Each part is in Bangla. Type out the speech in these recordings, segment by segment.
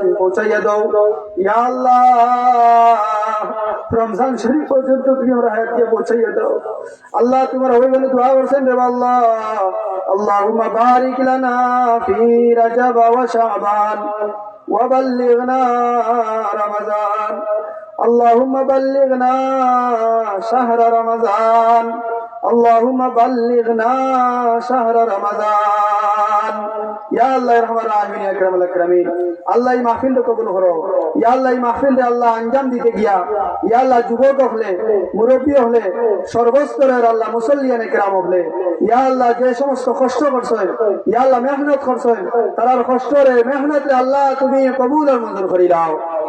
তুমি পৌঁছাইয়া দাও ইয়া আল্লাহ রমজান শরীফ পর্যন্ত তুমি আমার হায়াতকে পৌঁছাইয়া দাও আল্লাহ তোমার হয়ে গেলে দোয়া করছেন রে আল্লাহ اللهم بارك لنا في رجب وشعبان وبلغنا رمضان اللهم بلغنا شهر رمضان اللهم بلغنا شهر رمضان ইয়া আল্লাহ রহমান কবুল ইয়া আল্লাহ আল্লাহ আঞ্জাম দিতে গিয়া হলে হলে আল্লাহ হলে, ইয়া আল্লাহ যে সমস্ত কষ্ট করছেন মেহনত আল্লাহ তুমি কবুল আর মঞ্জুর করি দাও।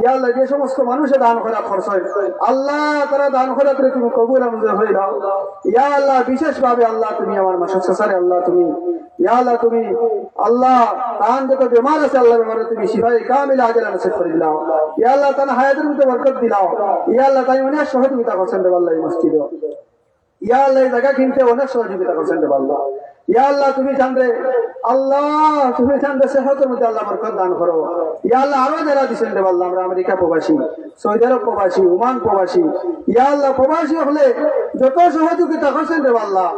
ইয়া আল্লাহ যে সমস্ত মানুষে দান করা খরচ হয়। আল্লাহ তারা দান খয়রাত তুমি কবুল মঞ্জুর করি দাও ইয়া আল্লাহ বিশেষ ভাবে আল্লাহ তুমি আমার মাসুদ সাসারে আল্লাহ তুমি। ইয়া আল্লাহ তুমি, আল্লাহ যত বেমার আছে আল্লাহ বেমারে তুমি করে ইয়া আল্লাহ দিলাও। ইয়া আল্লাহ তাই অনেক সহযোগিতা করছেন কিনতে অনেক সহযোগিতা আল্লাহ। ইয়া আল্লাহ, তুমি জানবে? আল্লাহ, তুমি জানবে সেহতের মধ্যে আল্লাহ বরকত দান করো। ইয়া আল্লাহ, আরও যারা দিচ্ছেন দেব আল্লাহ, আমরা আমেরিকা প্রবাসী। সৌদি আরব প্রবাসী, ওমান প্রবাসী, ইয়া আল্লাহ প্রবাসী হলে যত সহযোগিতা করছেন রে আল্লাহ,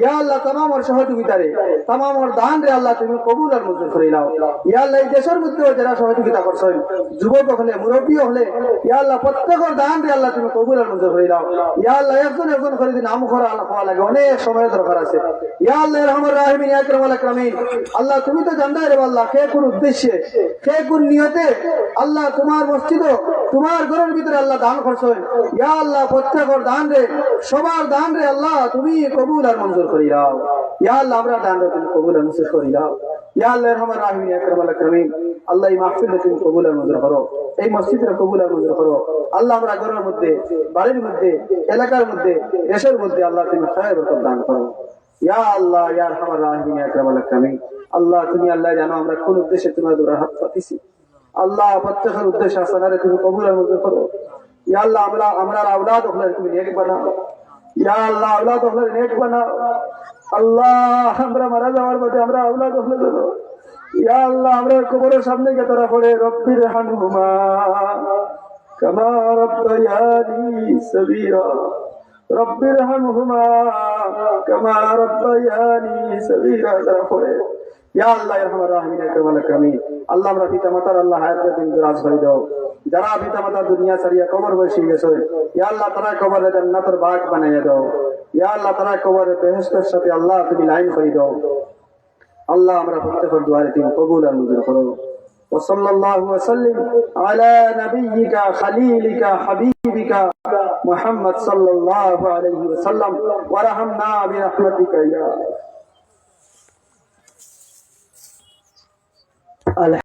ইয়া আল্লাহ তামামর সহযোগিতা রে তামামর দান রে আল্লাহ তুমি কবুল আর মঞ্জুর করে নাও। ইয়া আল্লাহ এই দেশের মধ্যেও যারা সহযোগিতা করছেন, যুবক হলে, মুরব্বী হলে, ইয়া আল্লাহ প্রত্যেকের দান রে আল্লাহ তুমি কবুল আর মঞ্জুর করে নাও। ইয়া আল্লাহ একজন একজন করে দিন করা আল্লাহ হওয়া লাগে, অনেক সময় দরকার আছে। ইয়া আল্লাহ রহমান রাহিমিন আকরাম আল আকরামিন, আল্লাহ তুমি তো জানদাই রে আল্লাহ, কে কোন উদ্দেশ্যে, কে কোন নিয়তে আল্লাহ তোমার মসজিদ তোমার ঘরের ভিতরে আল্লাহ দান করছেন। ইয়া আল্লাহ, প্রত্যেকের দান রে, সবার দান রে আল্লাহ, তুমি কবুল আর মঞ্জুর করি দাও। ইয়া আল্লাহ, আমরা দান রে তুমি কবুল আর মঞ্জুর করি দাও। ইয়া আল্লাহ, রহমান আকরামিন, আল্লাহ তুমি কবুল আর মঞ্জুর করো। এই কবুল আর মঞ্জুর করো। আল্লাহ, আমরা ঘরের মধ্যে, বাড়ির মধ্যে, এলাকার মধ্যে, দেশের মধ্যে আল্লাহ তুমি খায়ের দান করো। ইয়া আল্লাহ, ইয়া রহমান রাহিমিন আকরাম আল আল্লাহ তুমি আল্লাহ জানো, আমরা কোন উদ্দেশ্যে তোমার দূরে হাত পাতিছি। আল্লাহ প্রত্যেকের উদ্দেশ্যে আসানারে তুমি কবুল মঞ্জুর করো। ইয়া আমরা আমরা আওলাদ হলে তুমি নেক বানাও ইয়া আল্লাহ, আওলাদ হলে নেক বানাও আল্লাহ, আমরা মারা যাওয়ার মধ্যে আমরা আওলাদ হলে দেবো ইয়া আল্লাহ, আমরা কবরের সামনে গিয়ে তারা পড়ে, রব্বির হানুমা কামা রব্বায়ানি সগীরা। ইয়া আল্লাহ আল্লাহ আমরা মাতার আল্লাহ যারা মাতা দুনিয়া কবর ইয়া সাথে আল্লাহ তুমি লাইন করে দাও। আল্লাহ আমরা প্রত্যেকের দুয়ারে তুমি কবুল আর মঞ্জুর করো। وصلى الله وسلم على نبيك خليلك حبيبك محمد صلى الله عليه وسلم. ورحمنا برحمتك يا